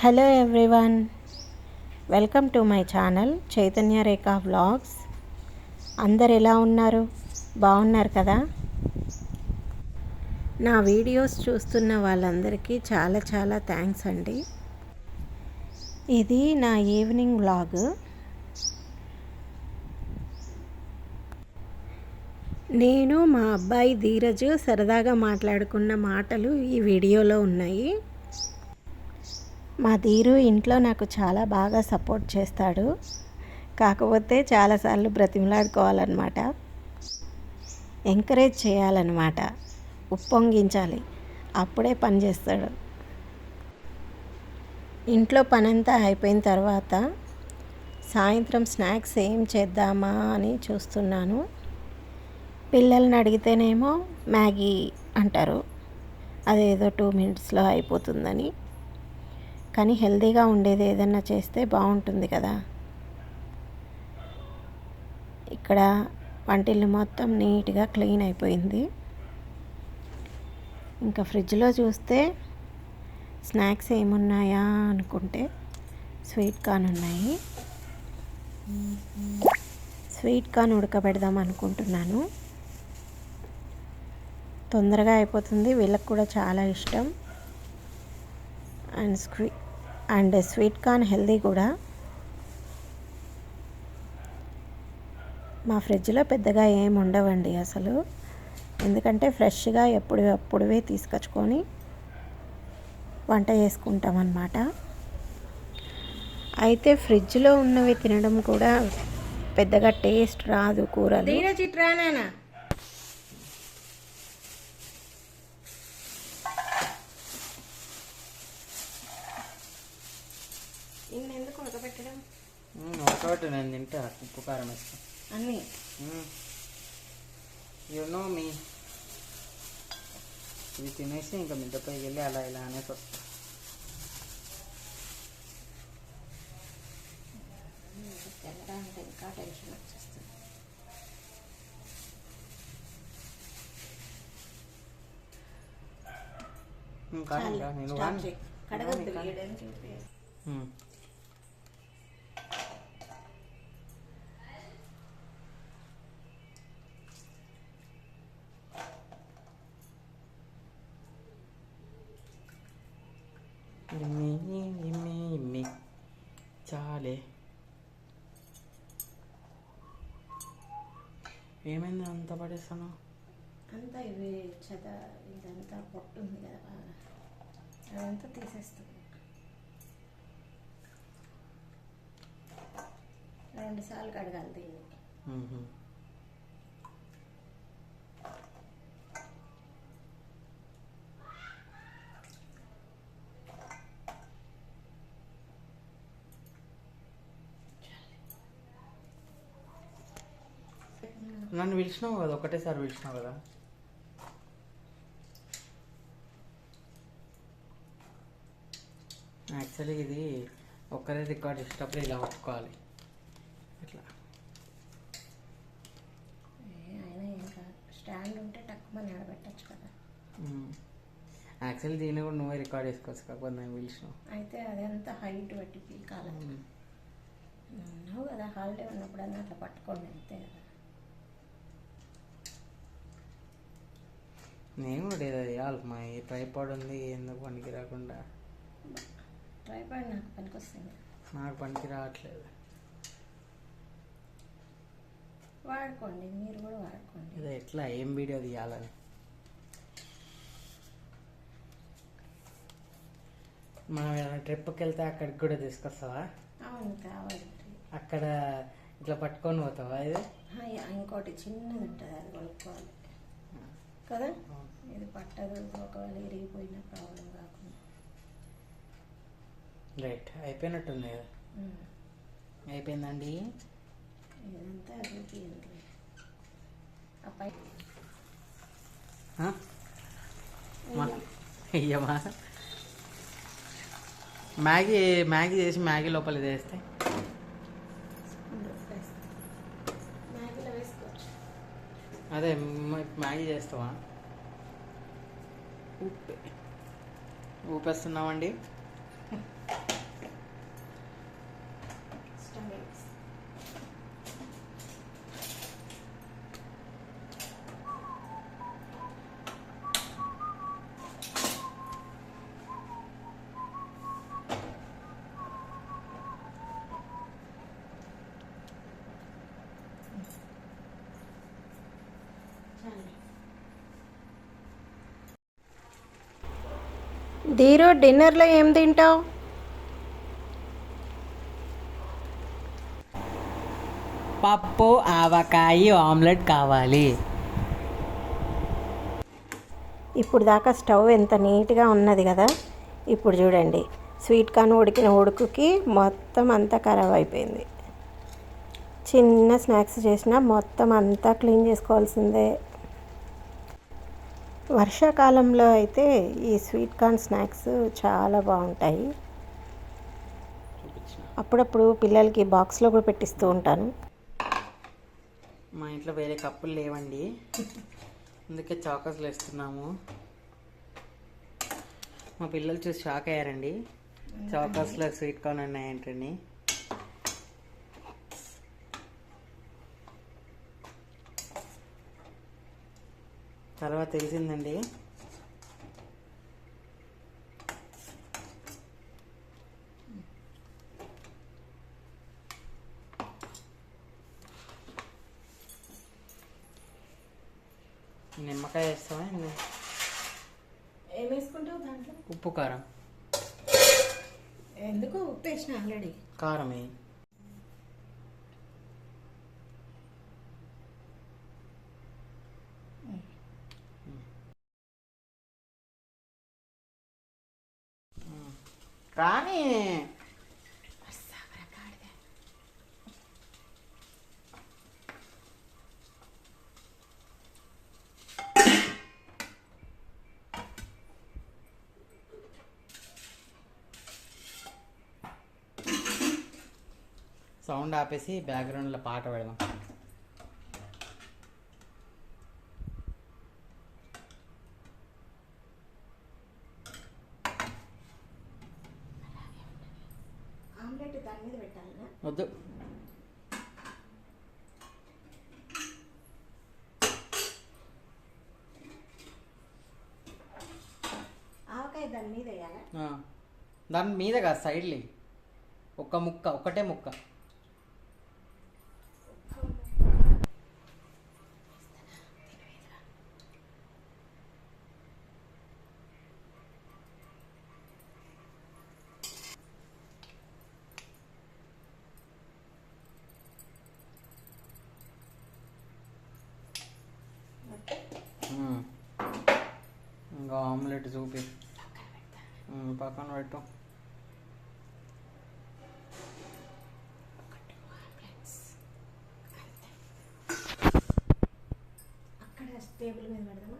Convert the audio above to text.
Hello everyone welcome to my channel Chaitanya Rekha vlogs అందరు ఎలా ఉన్నారు? బాగున్నారు కదా? నా వీడియోస్ చూస్తున్న వాళ్ళందరికీ చాలా చాలా థ్యాంక్స్ అండి. ఇది నా ఈవినింగ్ వ్లాగ్ నేను మా అబ్బాయి ధీరజ్ సరదాగా మాట్లాడుకున్న మాటలు ఈ వీడియోలో ఉన్నాయి. మా ధీరు ఇంట్లో నాకు చాలా బాగా సపోర్ట్ చేస్తాడు. కాకపోతే చాలాసార్లు బ్రతిమలాడుకోవాలన్నమాట. ఎంకరేజ్ చేయాలన్నమాట. ఉప్పొంగించాలి. అప్పుడే పని చేస్తాడు. ఇంట్లో పనంతా అయిపోయిన తర్వాత సాయంత్రం స్నాక్స్ ఏం చేద్దామా అని చూస్తున్నాను. పిల్లల్ని అడిగితేనేమో మ్యాగీ అంటారు. అదేదో టూ మినిట్స్లో అయిపోతుందని. కానీ హెల్తీగా ఉండేది ఏదన్నా చేస్తే బాగుంటుంది కదా. ఇక్కడ వంటిల్లు మొత్తం నీట్గా క్లీన్ అయిపోయింది. ఇంకా ఫ్రిడ్జ్లో చూస్తే స్నాక్స్ ఏమున్నాయా అనుకుంటే స్వీట్ కార్న్ ఉన్నాయి. స్వీట్ కార్న్ ఉడకబెడదాం అనుకుంటున్నాను. తొందరగా అయిపోతుంది వీళ్ళకి కూడా చాలా ఇష్టం. And swee and sweet corn healthy కూడా. మా ఫ్రిడ్జ్లో పెద్దగా ఏమి ఉండవండి అసలు. ఎందుకంటే ఫ్రెష్గా ఎప్పుడు అప్పుడువే తీసుకొచ్చుకొని వంట చేసుకుంటాం అన్నమాట అయితే ఫ్రిడ్జ్లో ఉన్నవి తినడం కూడా పెద్దగా టేస్ట్ రాదు కూరలు. ఎందుకు ఉడకబెట్టడం ఒకటి నేను తింటా ఉప్పు కారం వేస్తా అన్నీ? యు నో మీ ఇది తినేసి ఇంకా మిద్దపైకి వెళ్ళి అలా ఇలా అనేసి వస్తా. ఇంకా టెన్షన్ వచ్చేస్తుంది. ఇంకా నేను. కడగొద్దు. వేయడానికి ఏమైంది అంత పడేస్తాను? అంతా ఇవి చెద ఇదంతా పొట్టు ఉంది కదా బాగా. అదంతా తీసేస్తుంది రెండు సార్లు కడగాలి దీన్ని. నన్ను పిలిచినావు కదా ఒకటేసారి పిలిచినావు కదా. యాక్చువల్లీ ఇది ఒక్కరే రికార్డ్ చేసేటప్పుడు ఇలా పట్టుకోవాలి ఇట్లా స్టాండ్ ఉంటే తక్కువ నిలబెట్టచ్చు కదా. యాక్చువల్లీ దీన్ని కూడా నువ్వే రికార్డ్ చేసుకోవచ్చు కాకపోతే నేను పిలిచినావు. అయితే అదంతా హైట్ బట్టి పీకాలి. ఉన్నావు కదా హాలిడే ఉన్నప్పుడన్నా అట్లా పట్టుకోండి అంతే కదా. నేను కూడా ఏదో చేయాలి. మా ఈ ట్రైపాడ్ ఉంది ఎందుకు పనికి రాకుండా? ట్రైపాడ్ నాకు పనికొస్తుంది. నాకు పనికి రావట్లేదు. వాడుకోండి మీరు కూడా వాడుకోండి. ఇది ఎట్లా ఏం వీడియో తీయాలని? మనం ఏదైనా ట్రిప్కి వెళ్తే అక్కడికి కూడా తీసుకొస్తావా? అవును కావాలి అక్కడ ఇట్లా పట్టుకొని పోతావా ఇది? ఇంకోటి చిన్నది ఉంటుంది అది కొనుక్కోవాలి. కదా? ఇది పట్టదు ఒకవేళ ఇరిగిపోయిన ప్రాబ్లం కాకుండా. రైట్ అయిపోయినట్టుంది. కదా. అయిపోయిందండి? ఇదంతా అబ్బాయి అయ్యమ్మా మ్యాగీ మ్యాగీ చేసి మ్యాగీ లోపల ఇది అదే మ్యాగీ చేస్తావా? ఊపే ఊపేస్తున్నామండి ధీరు డిన్నర్లో ఏం తింటావు? పప్పు ఆవకాయ ఆమ్లెట్ కావాలి. ఇప్పుడు దాకా స్టవ్ ఎంత నీట్గా ఉన్నది కదా ఇప్పుడు చూడండి. స్వీట్ కార్న్ ఉడికిన ఉడుకుకి మొత్తం అంతా ఖరాబ్ అయిపోయింది. చిన్న స్నాక్స్ చేసినా మొత్తం అంతా క్లీన్ చేసుకోవాల్సిందే. వర్షాకాలంలో అయితే ఈ స్వీట్ కార్న్ స్నాక్స్ చాలా బాగుంటాయి. అప్పుడప్పుడు పిల్లలకి బాక్స్లో కూడా పెట్టిస్తూ ఉంటాను. మా ఇంట్లో వేరే కప్పులు లేవండి. అందుకే చాకస్లు వేస్తున్నాము మా పిల్లలు చూసి షాక్ అయ్యారండి. చాకస్లో స్వీట్ కార్న్ ఉన్నాయంటండి తర్వాత తెలిసిందండి. నిమ్మకాయ వేస్తావా? ఏం వేసుకుంటావు దాంట్లో? ఉప్పు కారం. ఎందుకు? ఉప్పు వేసిన ఆల్రెడీ. కారం కానీ సౌండ్ ఆపేసి బ్యాక్గ్రౌండ్లో పాట పెడదాం. వద్దు. ఆవకాయ దాని మీద వేయాలా? ఆ. దాని మీద కాదు సైడ్లీ ఒక్క ముక్క ఒక్కటే ముక్క. ఇంకా ఆమ్లెట్ చూపి. పక్కన పెట్టు. టేబుల్ మీద పెడదామా?